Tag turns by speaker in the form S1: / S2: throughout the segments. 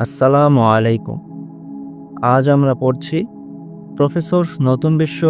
S1: আসসালামু আলাইকুম। আজ আমরা পড়ছি প্রফেসর নতুন বিশ্ব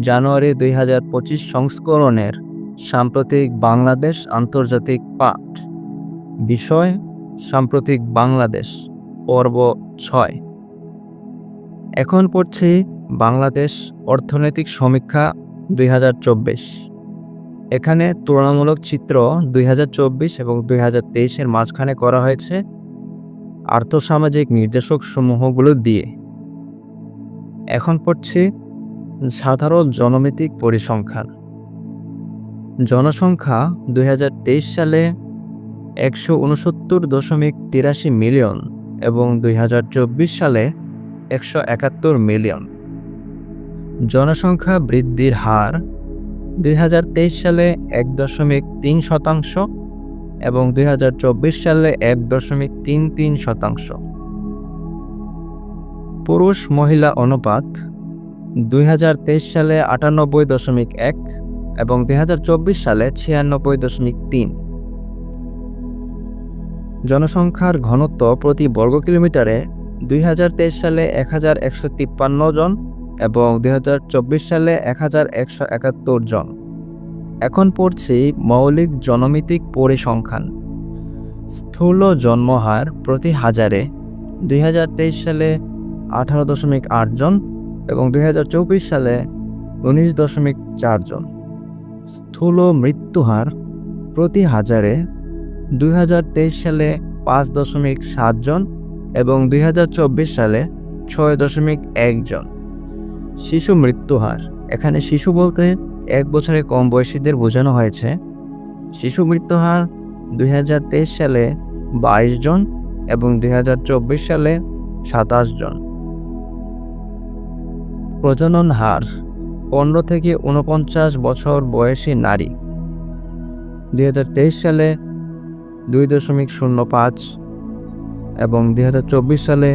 S1: জানুয়ারি দুই হাজার পঁচিশ সংস্করণের সাম্প্রতিক বাংলাদেশ আন্তর্জাতিক পাঠ। বিষয়, সাম্প্রতিক বাংলাদেশ, পর্ব ছয়। এখন পড়ছি বাংলাদেশ অর্থনৈতিক সমীক্ষা দুই হাজার চব্বিশ। এখানে তুলনামূলক চিত্র দুই হাজার চব্বিশ এবং দুই হাজার তেইশের মাঝখানে করা হয়েছে আর্থসামাজিক নির্দেশক সমূহগুলো দিয়ে। এখন পড়ছি সাধারণ জনমিতিক পরিসংখ্যান। জনসংখ্যা দুই হাজার তেইশ সালে একশো উনসত্তর দশমিক তিরাশি মিলিয়ন এবং দুই হাজার চব্বিশ সালে একশো একাত্তর মিলিয়ন। জনসংখ্যা বৃদ্ধির হার দুই হাজার তেইশ সালে এক দশমিক তিন শতাংশ এবং দুই হাজার চব্বিশ সালে এক দশমিক তিন তিন শতাংশ। পুরুষ মহিলা অনুপাত দুই হাজার তেইশ সালে আটানব্বই দশমিক এক এবং দুই হাজার চব্বিশ সালে ছিয়ানব্বই দশমিক তিন। জনসংখ্যার ঘনত্ব প্রতি বর্গ কিলোমিটারে দুই হাজার তেইশ সালে এক হাজার একশো তিপ্পান্ন জন এবং দুই হাজার চব্বিশ সালে এক হাজার একশো একাত্তর জন। এখন পড়ছি মৌলিক জনমিতিক পরিসংখ্যান। স্থূল জন্মহার প্রতি হাজারে দুই হাজার তেইশ সালে আঠারো দশমিক আট জন এবং দুই হাজার চব্বিশ সালে উনিশ দশমিক চার জন। স্থূল মৃত্যুহার প্রতি হাজারে দুই হাজার তেইশ সালে পাঁচ দশমিক সাত জন এবং দুই হাজার চব্বিশ সালে ছয় দশমিক এক জন। শিশু মৃত্যুহার। এখানে শিশু বলতে এক বছরে কম বয়সীদের বোঝানো হয়েছে। শিশু মৃত্যুহার দুই হাজার তেইশ সালে বাইশ জন এবং দুই হাজার চব্বিশ সালে সাতাশ জন। প্রজনন হার পনেরো থেকে উনপঞ্চাশ বছর বয়সী নারী। দুই হাজার তেইশ সালে দুই দশমিক শূন্য পাঁচ এবং দুই হাজার চব্বিশ সালে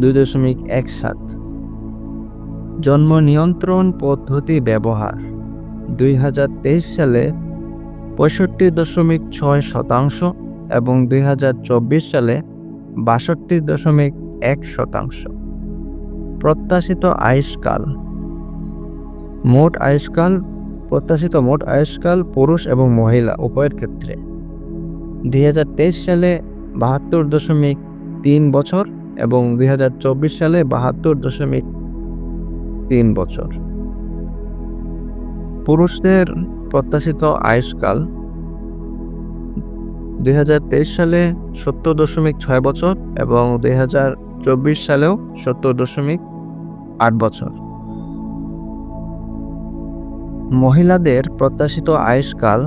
S1: দুই দশমিক এক সাত। জন্ম নিয়ন্ত্রণ পদ্ধতি ব্যবহার দুই হাজার তেইশ সালে পঁয়ষট্টি দশমিক ছয় শতাংশ এবং দুই হাজার চব্বিশ সালে বাষট্টি দশমিক এক শতাংশ। প্রত্যাশিত আয়ুষ্কাল। মোট আয়ুষ্কাল, প্রত্যাশিত মোট আয়ুষ্কাল পুরুষ এবং মহিলা উভয়ের ক্ষেত্রে। দুই হাজার তেইশ সালে বাহাত্তর দশমিক তিন বছর এবং দুই হাজার চব্বিশ সালে বাহাত্তর দশমিক তিন বছর। পুরুষদের প্রত্যাশিত আয়ুষ্কাল দুই হাজার তেইশ সালে সত্তর দশমিক ছয় বছর এবং দুই হাজার চব্বিশ সালেও সত্তর দশমিক আট বছর। মহিলাদের প্রত্যাশিত আয়ুষ্কাল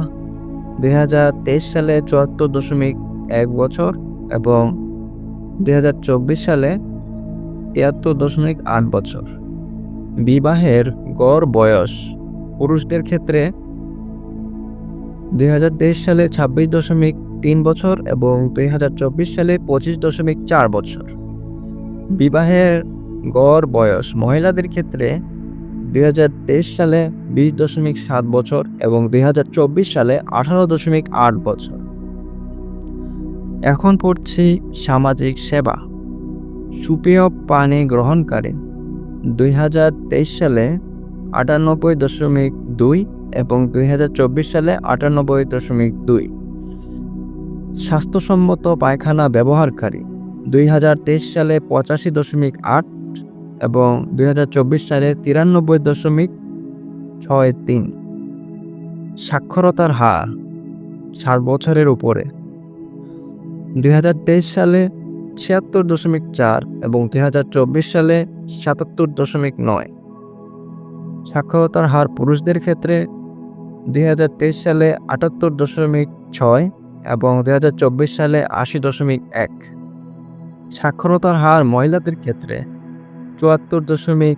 S1: দুই হাজার তেইশ সালে চুয়াত্তর দশমিক এক বছর এবং দুই হাজার চব্বিশ সালে তিয়াত্তর দশমিক আট বছর। বিবাহের গড় বয়স পুরুষদের ক্ষেত্রে দুই হাজার তেইশ সালে ছাব্বিশ দশমিক তিন বছর এবং দুই হাজার চব্বিশ সালে পঁচিশ দশমিক চার বছর। বিবাহের গড় বয়স মহিলাদের ক্ষেত্রে দুই হাজার তেইশ সালে বিশ দশমিক সাত বছর এবং দুই হাজার চব্বিশ সালে আঠারো দশমিক আট বছর। এখন পড়ছি সামাজিক সেবা। সুপেয় পানি গ্রহণকারী, দুই হাজার তেইশ সালে আটানব্বই দশমিক দুই এবং দুই হাজার চব্বিশ সালে আটানব্বই দশমিক দুই। স্বাস্থ্যসম্মত পায়খানা ব্যবহারকারী দুই হাজার তেইশ সালে পঁচাশি দশমিক আট এবং দুই হাজার চব্বিশ সালে তিরানব্বই দশমিক ছয় তিন। সাক্ষরতার হার সাত বছরের উপরে। দুই হাজার তেইশ সালে ছিয়াত্তর দশমিক চার এবং দুই হাজার চব্বিশ সালে সাতাত্তর দশমিক নয়। সাক্ষরতার হার পুরুষদের ক্ষেত্রে দুই হাজার তেইশ সালে আটাত্তর দশমিক ছয় এবং দু হাজার চব্বিশ সালে আশি দশমিক এক। সাক্ষরতার হার মহিলাদের ক্ষেত্রে চুয়াত্তর দশমিক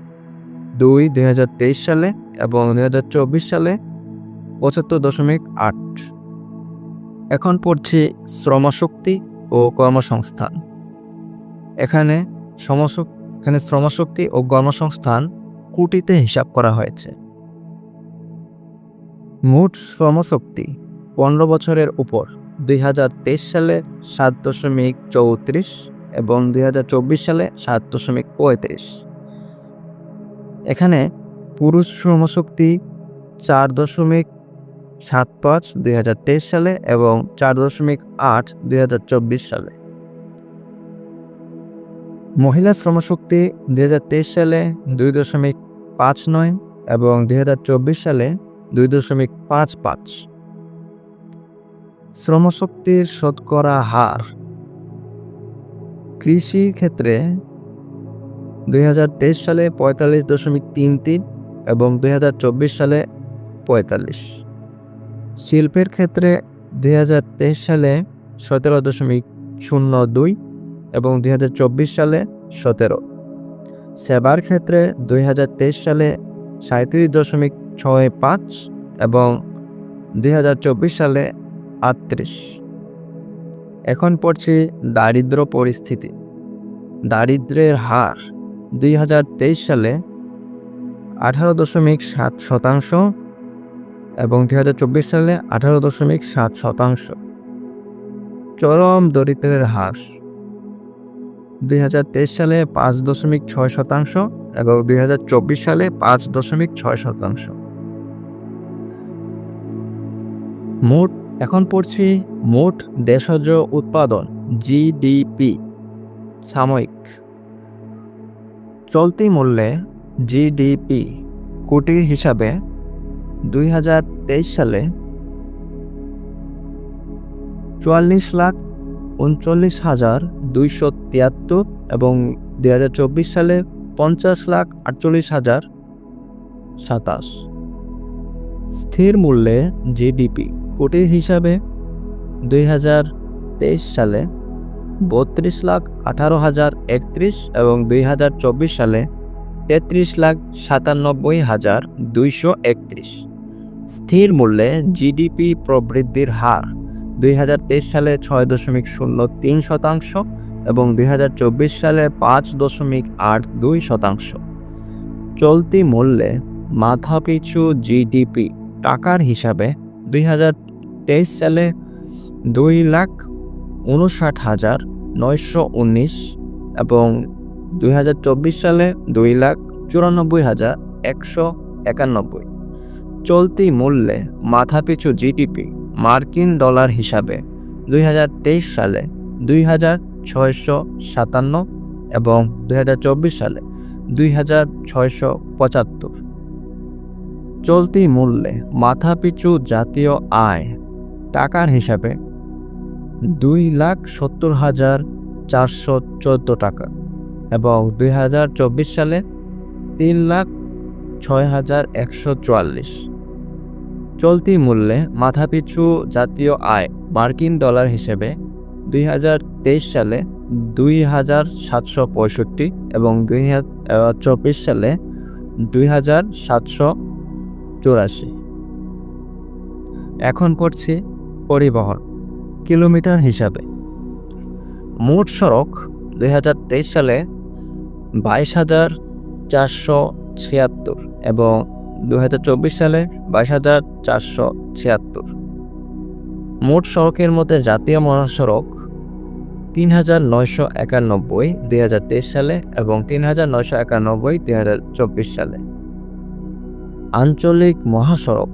S1: দুই দুই সালে এবং দু হাজার চব্বিশ সালে পঁচাত্তর দশমিক আট। এখন পড়ছি শ্রমশক্তি ও কর্মসংস্থান। এখানে সমশক এখানে শ্রমশক্তি ও কর্মসংস্থান কোটিতে হিসাব করা হয়েছে। মোট শ্রমশক্তি পনেরো বছরের উপর দুই হাজার তেইশ সালে সাত দশমিক চৌত্রিশ এবং দুই হাজার চব্বিশ সালে সাত দশমিক পঁয়ত্রিশ। এখানে পুরুষ শ্রমশক্তি চার দশমিক সাত পাঁচ দুই সালে এবং চার দশমিক আট দুই সালে। মহিলা শ্রমশক্তি দুই হাজার তেইশ সালে দুই দশমিক পাঁচ নয় এবং দু হাজার চব্বিশ সালে দুই দশমিক পাঁচ পাঁচ। শ্রমশক্তির শতকরা হার কৃষি ক্ষেত্রে দুই হাজার তেইশ সালে পঁয়তাল্লিশ দশমিক তিন তিন এবং দু হাজার চব্বিশ সালে পঁয়তাল্লিশ। শিল্পের ক্ষেত্রে দুই হাজার তেইশ সালে সতেরো দশমিক শূন্য দুই এবং দু হাজার চব্বিশ সালে সতেরো। সেবার ক্ষেত্রে দুই হাজার তেইশ সালে সাঁত্রিশ দশমিক ছয় পাঁচ এবং দুই হাজার চব্বিশ সালে আটত্রিশ। এখন পড়ছি দারিদ্র পরিস্থিতি। দারিদ্র্যের হার দুই হাজার তেইশ সালে আঠারো দশমিক সাত শতাংশ এবং দুই হাজার চব্বিশ সালে আঠারো দশমিক সাত শতাংশ। চরম দরিদ্রের হার দুই হাজার তেইশ সালে পাঁচ দশমিক ছয় শতাংশ এবং দুই হাজার চব্বিশ সালে পাঁচ দশমিক ছয় শতাংশ। মোট, এখন পড়ছি মোট দেশজ উৎপাদন, জিডিপি, সাময়িক। চলতি মূল্যে জিডিপি কোটির হিসাবে দুই হাজার তেইশ সালে চুয়াল্লিশ লাখ উনচল্লিশ হাজার দুইশো তিয়াত্তর এবং দুই হাজার চব্বিশ সালে পঞ্চাশ লাখ আটচল্লিশ হাজার সাতাশ। স্থির মূল্যে জিডিপি। কোটির হিসাবে দুই হাজার তেইশ সালে বত্রিশ লাখ আঠারো হাজার একত্রিশ এবং দুই হাজার চব্বিশ সালে তেত্রিশ লাখ সাতানব্বই হাজার দুইশো একত্রিশ। স্থির মূল্যে জিডিপি প্রবৃদ্ধির হার দুই হাজার তেইশ সালে ছয় দশমিক শূন্য তিন শতাংশ এবং দুই হাজার চব্বিশ সালে পাঁচ দশমিক আট দুই শতাংশ। চলতি মূল্যে মাথাপিছু জিডিপি টাকার হিসাবে দুই হাজার তেইশ সালে দুই লাখ উনষাট হাজার নয়শো উনিশ এবং দুই হাজার চব্বিশ সালে দুই লাখ চুরানব্বই হাজার একশো একানব্বই। চলতি মূল্যে মাথাপিছু জিডিপি মার্কিন ডলার হিসাবে দুই হাজার তেইশ সালে, দুই হাজার ছয়শো সাতান্ন এবং দু হাজার চব্বিশ সালে, দুই হাজার ছয়শো পঁচাত্তর। চলতি মূল্যে মাথাপিছু জাতীয় আয় টাকার হিসাবে দুই লাখ সত্তর হাজার চারশো চোদ্দ টাকা এবং দুই হাজার চব্বিশ সালে তিন লাখ ছয় হাজার একশো চুয়াল্লিশ। চলতি মূল্যে মাথাপিছু জাতীয় আয় মার্কিন ডলার হিসেবে দুই হাজার তেইশ সালে দুই হাজার সাতশো পঁয়ষট্টি এবং দুই চব্বিশ সালে দুই হাজার সাতশো চুরাশি। এখন পড়ছি পরিবহন, কিলোমিটার হিসাবে। মোট সড়ক দুই হাজার তেইশ সালে বাইশ হাজার চারশো ছিয়াত্তর এবং দুই হাজার চব্বিশ সালে বাইশ হাজার চারশো ছিয়াত্তর। মোট সড়কের মধ্যে জাতীয় মহাসড়ক তিন হাজার নয়শো একানব্বই হাজার তেইশ সালে এবং তিন হাজার নয়শো একানব্বই, দুই চব্বিশ সালে। আঞ্চলিক মহাসড়ক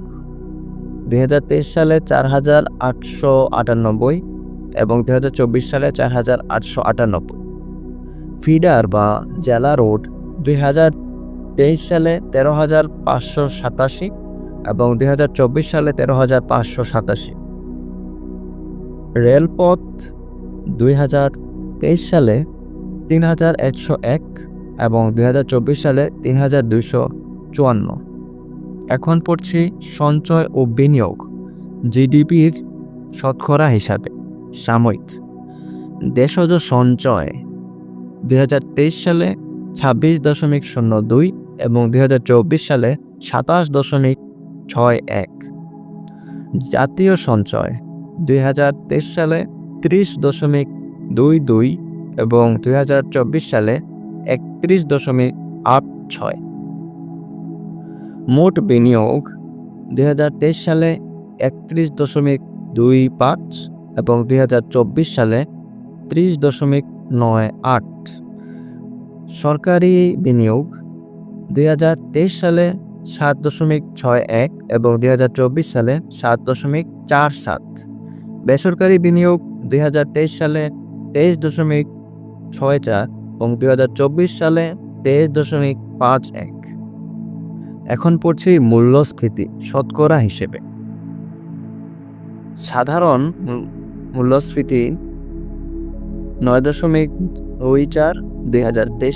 S1: দুই হাজার তেইশ সালে চার হাজার আটশো আটানব্বই এবং দু হাজার চব্বিশ সালে চার হাজার আটশো আটানব্বই। ফিডার বা জেলা রোড দুই হাজার তেইশ সালে তেরো হাজার পাঁচশো সাতাশি এবং দুই হাজার চব্বিশ সালে তেরো হাজার পাঁচশো সাতাশি। রেলপথ দুই হাজার তেইশ সালে তিন হাজার একশো এক এবং দুই হাজার চব্বিশ সালে তিন হাজার দুইশো চুয়ান্ন। এখন পড়ছি সঞ্চয় ও বিনিয়োগ, জিডিপির শতকরা হিসাবে, সাময়িক। দেশজ সঞ্চয়, দুই হাজার তেইশ সালে ছাব্বিশ দশমিক শূন্য দুই এবং দুই হাজার চব্বিশ সালে সাতাশ দশমিক ছয় এক। জাতীয় সঞ্চয়, দুই হাজার তেইশ সালে ত্রিশ দশমিক দুই দুই এবং দুই হাজার চব্বিশ সালে একত্রিশ দশমিক আট ছয়। মোট বিনিয়োগ, দুই হাজার তেইশ সালে একত্রিশ দশমিক দুই পাঁচ এবং দুই হাজার চব্বিশ সালে ত্রিশ দশমিক নয় আট। সরকারি বিনিয়োগ দুই হাজার তেইশ সালে সাত দশমিক ছয় এক এবং দুই হাজার চব্বিশ সালে সাত দশমিক চার সাত। বেসরকারি বিনিয়োগ দুই হাজার তেইশ সালে তেইশ দশমিক ছয় চার এবং দুই হাজার চব্বিশ সালে তেইশ দশমিক পাঁচ এক। এখন পড়ছি মূল্যস্ফীতি, শতকরা হিসেবে। সাধারণ মূল্যস্ফীতি নয় দশমিক দুই চার দুই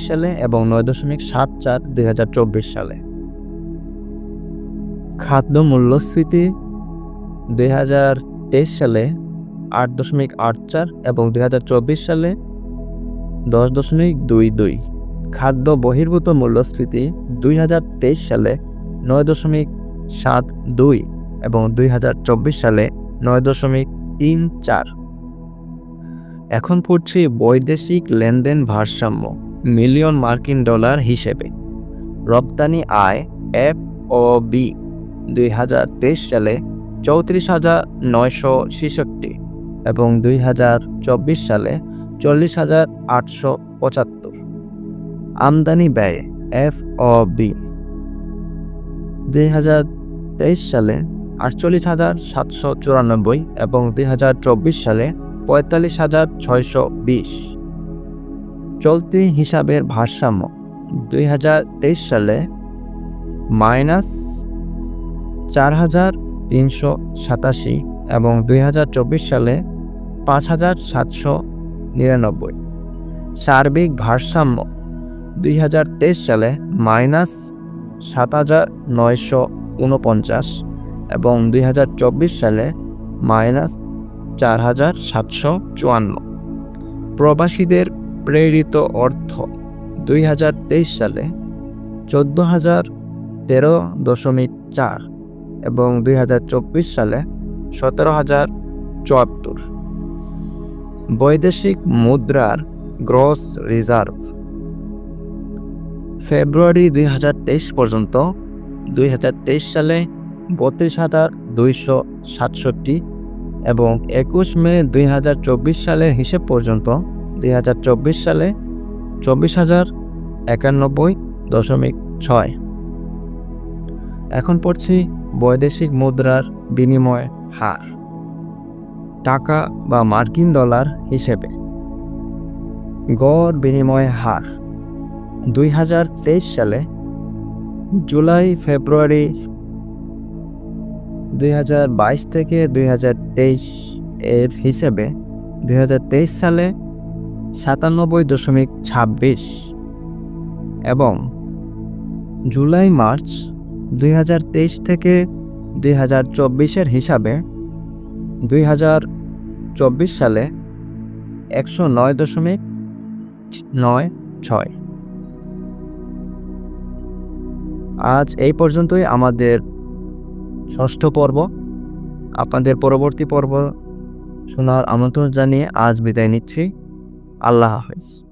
S1: সালে এবং নয় দশমিক সাত চার দুই সালে। খাদ্য মূল্যস্ফীতি দুই সালে আট দশমিক আট চার এবং দুই হাজার চব্বিশ সালে দশ দশমিক দুই দুই। খাদ্য বহির্ভূত মূল্যস্ফীতি দুই হাজার তেইশ সালে নয় দশমিক সাত দুই এবং দুই হাজার চব্বিশ সালে নয় দশমিক তিন চার। এখন পড়ছি বৈদেশিক লেনদেন ভারসাম্য, মিলিয়ন মার্কিন ডলার হিসেবে। রপ্তানি আয় এফ ও বি দুই হাজার তেইশ সালে চৌত্রিশ হাজার নয়শো ছেষট্টি এবং দুই হাজার চব্বিশ সালে চল্লিশ হাজার আটশো পঁচাত্তর। আমদানি ব্যয় এফ ও বি দুই হাজার তেইশ সালে আটচল্লিশ হাজার সাতশো চুরানব্বই এবং দুই হাজার চব্বিশ সালে পঁয়তাল্লিশ হাজার ছয়শো বিশ। চলতি হিসাবের ভারসাম্য দুই হাজার তেইশ সালে মাইনাস চার হাজার তিনশো সাতাশি এবং দুই হাজার চব্বিশ সালে পাঁচ হাজার সাতশো নিরানব্বই। সার্বিক ভারসাম্য দুই হাজার তেইশ সালে মাইনাস সাত হাজার নয়শো উনপঞ্চাশ এবং দুই হাজার চব্বিশ সালে মাইনাস চার হাজার সাতশো চুয়ান্ন। প্রবাসীদের প্রেরিত অর্থ দুই হাজার তেইশ সালে চোদ্দ হাজার তেরো দশমিক চার এবং দুই হাজার চব্বিশ সালে সতেরো হাজার চুয়াত্তর। বৈদেশিক মুদ্রার গ্রস রিজার্ভ। ফেব্রুয়ারি দুই হাজার তেইশ পর্যন্ত দুই হাজার তেইশ সালে বত্রিশ হাজার দুইশো সাতষট্টি এবং একুশ মে দুই হাজার চব্বিশ সালের হিসেব পর্যন্ত দুই হাজার চব্বিশ সালে চব্বিশ হাজার একানব্বই দশমিক ছয়। এখন পড়ছি বৈদেশিক মুদ্রার বিনিময় হার, টাকা বা মার্কিন ডলার হিসেবে। গড় বিনিময় হার, দুই হাজার তেইশ সালে জুলাই ফেব্রুয়ারি দুই হাজার বাইশ থেকে দুই হাজার তেইশ এর হিসেবে দুই হাজার তেইশ সালে সাতানব্বই দশমিক ছাব্বিশ এবং জুলাই, মার্চ দুই হাজার তেইশ থেকে দুই হাজার চব্বিশের হিসাবে দুই হাজার চব্বিশ সালে একশো নয় দশমিক নয় ছয়। আজ এই পর্যন্তই আমাদের ষষ্ঠ পর্ব। আপনাদের পরবর্তী পর্ব শোনার আমন্ত্রণ জানিয়ে আজ বিদায় নিচ্ছি। আল্লাহ হাফেজ।